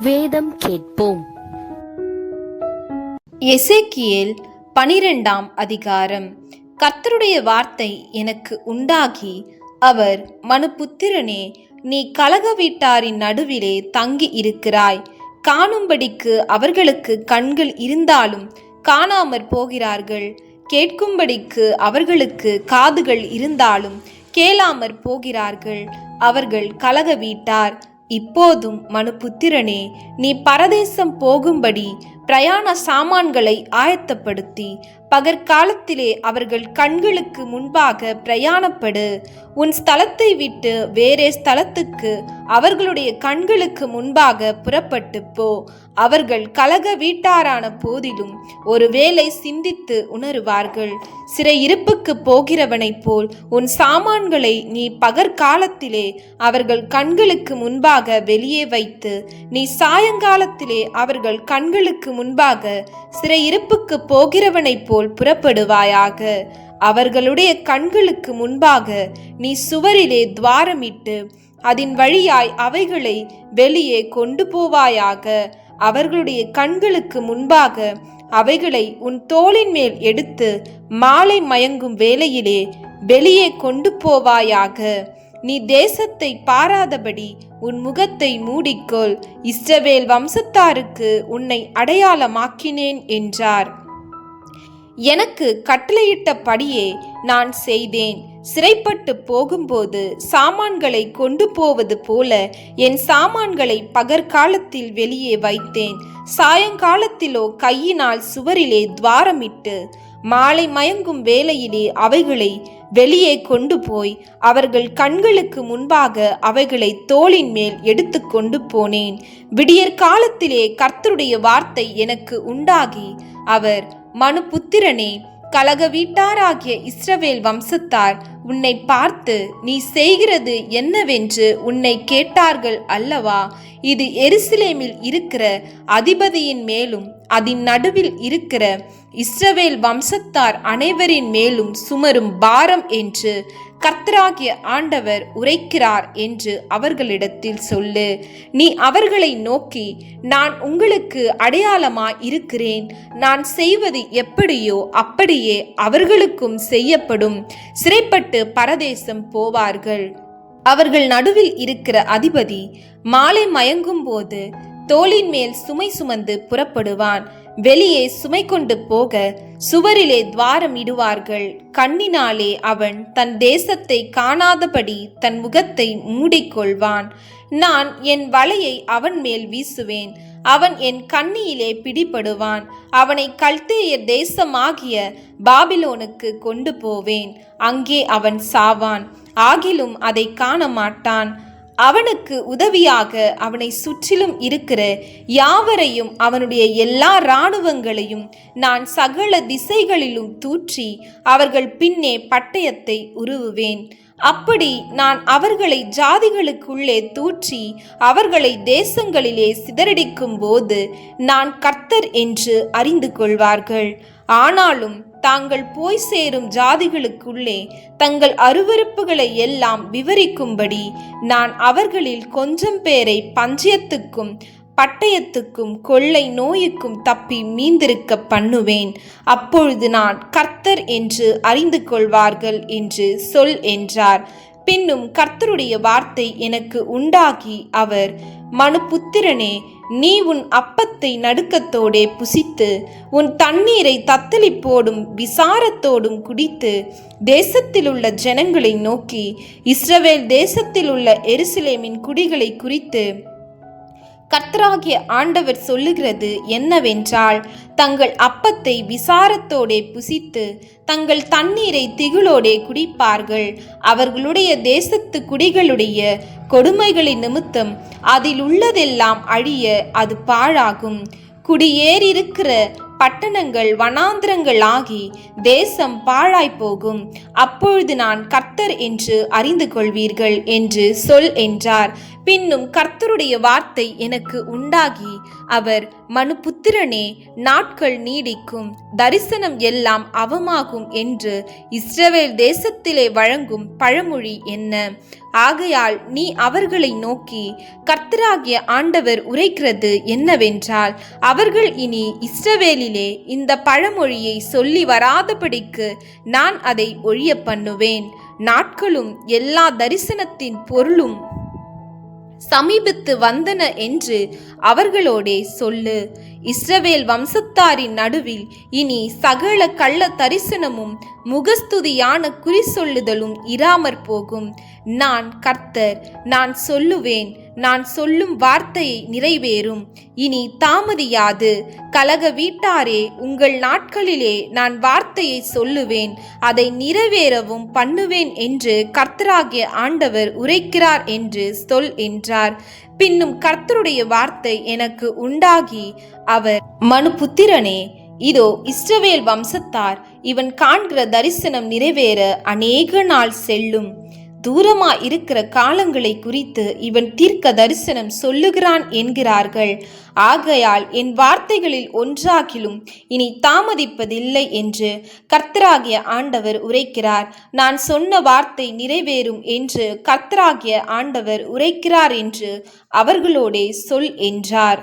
வேதம் கேட்போம். எசேக்கியேல் பனிரெண்டாம் அதிகாரம். கர்த்தருடைய வார்த்தை எனக்கு உண்டாகி அவர் மனுபுத்திரனே நீ கலக வீட்டாரின் நடுவிலே தங்கி இருக்கிறாய். காணும்படிக்கு அவர்களுக்கு கண்கள் இருந்தாலும் காணாமற் போகிறார்கள். கேட்கும்படிக்கு அவர்களுக்கு காதுகள் இருந்தாலும் கேளாமற் போகிறார்கள். அவர்கள் கலக வீட்டார் இப்போதும் மனுபுத்திரனே நீ பரதேசம் போகும்படி பிரயாண சாமான்களை ஆயத்தப்படுத்தி பகற்காலத்திலே அவர்கள் கண்களுக்கு முன்பாக பிரயாணப்படு உன் ஸ்தலத்தை விட்டு வேறே ஸ்தலத்துக்கு அவர்களுடைய கண்களுக்கு முன்பாக புறப்பட்டு போ. அவர்கள் கலக வீட்டாரான போதிலும் ஒருவேளை சிந்தித்து உணருவார்கள். சிறையிருப்புக்கு போகிறவனைப் போல் உன் சாமான்களை நீ பகற்காலத்திலே அவர்கள் கண்களுக்கு முன்பாக வெளியே வைத்து நீ சாயங்காலத்திலே அவர்கள் கண்களுக்கு முன்பாக சிறையிருப்புக்கு போகிறவனைப் போல் புறப்படுவாயாக. அவர்களுடைய கண்களுக்கு முன்பாக நீ சுவரிலே துவாரமிட்டு அதன் வழியாய் அவைகளை வெளியே கொண்டு போவாயாக. அவர்களுடைய கண்களுக்கு முன்பாக அவைகளை உன் தோளின் மேல் எடுத்து மாலை மயங்கும் வேளையிலே வெளியே கொண்டு போவாயாக. நீ தேசத்தை பாராதபடி உன் முகத்தை மூடிக்கொள். இஸ்ரவேல் வம்சத்தாருக்கு உன்னை அடையாளமாக்கினேன் என்றார். எனக்கு கட்டளையிட்டபடியே நான் செய்தேன். சிறைப்பட்டு போகும்போது சாமான்களை கொண்டு போவது போல என் சாமான்களை பகற்காலத்தில் வெளியே வைத்தேன். சாயங்காலத்திலோ கையினால் சுவரிலே துவாரமிட்டு மாலை மயங்கும் வேளையிலே அவைகளை வெளியே கொண்டு போய் அவர்கள் கண்களுக்கு முன்பாக அவைகளை தோளின் மேல் எடுத்து கொண்டு போனேன். விடியற் காலத்திலே கர்த்தருடைய வார்த்தை எனக்கு உண்டாகி அவர் மனு புத்திரனே கலக வீட்டாராகிய இஸ்ரவேல் வம்சத்தார் உன்னை பார்த்து நீ செய்கிறது என்னவென்று உன்னை கேட்டார்கள் அல்லவா? இது எருசலேமில் இருக்கிற அதிபதியின் மேலும் அதன் நடுவில் இருக்கிற இஸ்ரவேல் வம்சத்தார் அனைவரின் மேலும் சுமரும் பாரம் என்று கர்த்தராகிய ஆண்டவர் உரைக்கிறார் என்று அவர்களிடத்தில் சொல்லு. நீ அவர்களை நோக்கி நான் உங்களுக்கு அடையாளமாய் இருக்கிறேன் நான் செய்வது எப்படியோ அப்படியே அவர்களுக்கும் செய்யப்படும். சிறைப்பட்டு பரதேசம் போவார்கள். அவர்கள் நடுவில் இருக்கிற அதிபதி மாலை மயங்கும் போது தோளின் மேல் சுமை சுமந்து புறப்படுவான். வெளியே சுமை கொண்டு போக சுவரிலே துவாரம் இடுவார்கள். கண்ணினாலே அவன் தன் தேசத்தை காணாதபடி தன் முகத்தை மூடிக்கொள்வான். நான் என் வலையை அவன் மேல் வீசுவேன். அவன் என் கண்ணியிலே பிடிபடுவான். அவனை கல்தேய தேசமாகிய பாபிலோனுக்கு கொண்டு போவேன். அங்கே அவன் சாவான். ஆகிலும் அதை காண மாட்டான் அவனுக்கு உதவியாக அவனை சுற்றிலும் இருக்கிற யாவரையும் அவனுடைய எல்லா இராணுவங்களையும் நான் சகல திசைகளிலும் தூற்றி அவர்கள் பின்னே பட்டயத்தை உருவுவேன். அப்படி நான் அவர்களை ஜாதிகளுக்குள்ளே தூற்றி அவர்களை தேசங்களிலே சிதறடிக்கும் போது நான் கர்த்தர் என்று அறிந்து கொள்வார்கள். ஆனாலும் தாங்கள் போய் சேரும் ஜாதிகளுக்குள்ளே தங்கள் அருவருப்புகளை எல்லாம் விவரிக்கும்படி நான் அவர்களில் கொஞ்சம் பேரை பஞ்சயத்துக்கும் பட்டயத்துக்கும் கொள்ளை நோய்க்கும் தப்பி மீந்திருக்க பண்ணுவேன். அப்பொழுது நான் கர்த்தர் என்று அறிந்து கொள்வார்கள் என்று சொல் என்றார். பின்னும் கர்த்தருடைய வார்த்தை எனக்கு உண்டாகி அவர் மனுபுத்திரனே நீ உன் அப்பத்தை நடுக்கத்தோடே புசித்து உன் தண்ணீரை தத்தளிப்போடும் விசாரத்தோடும் குடித்து தேசத்திலுள்ள ஜனங்களை நோக்கி இஸ்ரவேல் தேசத்திலுள்ள எருசலேமின் குடிகளை குறித்து கர்த்தராகிய ஆண்டவர் சொல்லுகிறது என்னவென்றால் தங்கள் அப்பத்தை விசாரத்தோடே புசித்து தங்கள் தண்ணீரை திகிலோடே குடிப்பார்கள். அவர்களுடைய தேசத்து குடிகளுடைய கொடுமைகளின் நிமித்தம் அதில் உள்ளதெல்லாம் அழிய அது பாழாகும். குடியேறியிருக்கிற பட்டணங்கள் வனாந்திரங்கள் ஆகி தேசம் பாழாய் போகும். அப்பொழுது நான் கர்த்தர் என்று அறிந்து கொள்வீர்கள் என்று சொல் என்றார். பின்னும் கர்த்தருடைய வார்த்தை எனக்கு உண்டாகி அவர் மனுபுத்திரனே நாட்கள் நீடிக்கும் தரிசனம் எல்லாம் அவமாகும் என்று இஸ்ரவேல் தேசத்திலே வழங்கும் பழமொழி என்ன? ஆகையால் நீ அவர்களை நோக்கி கர்த்தராகிய ஆண்டவர் உரைக்கிறது என்னவென்றால் அவர்கள் இனி இஸ்ரவேலிலே இந்த பழமொழியை சொல்லி வராதபடிக்கு நான் அதை ஒழிய பண்ணுவேன் நாட்களும் எல்லா தரிசனத்தின் பொருளும் சமீபத்து வந்தன என்று அவர்களோடே சொல்லு. இஸ்ரவேல் வம்சத்தாரின் நடுவில் இனி சகல கள்ள தரிசனமும் முகஸ்துதியான குறி சொல்லுதலும் இராமற் போகும். நான் கர்த்தர் நான் சொல்லுவேன் நான் சொல்லும் வார்த்தையை நிறைவேறும். இனி தாமதியாது. கலக வீட்டாரே உங்கள் நாட்களிலே நான் வார்த்தையை சொல்லுவேன். அதை நிறைவேறவும் பண்ணுவேன் என்று கர்த்தராகிய ஆண்டவர் உரைக்கிறார் என்று சொல் என்றார். பின்னும் கர்த்தருடைய வார்த்தை எனக்கு உண்டாகி அவர் மனுபுத்திரனே இதோ இஸ்ரவேல் வம்சத்தார் இவன் காண்கிற தரிசனம் நிறைவேற அநேக நாள் செல்லும். தூரமா இருக்கிற காலங்களை குறித்து இவன் தீர்க்க தரிசனம் சொல்லுகிறான் என்கிறார்கள். ஆகையால் என் வார்த்தைகளில் ஒன்றாகிலும் இனி தாமதிப்பதில்லை என்று கர்த்தராகிய ஆண்டவர் உரைக்கிறார். நான் சொன்ன வார்த்தை நிறைவேறும் என்று கர்த்தராகிய ஆண்டவர் உரைக்கிறார் என்று அவர்களோடே சொல் என்றார்.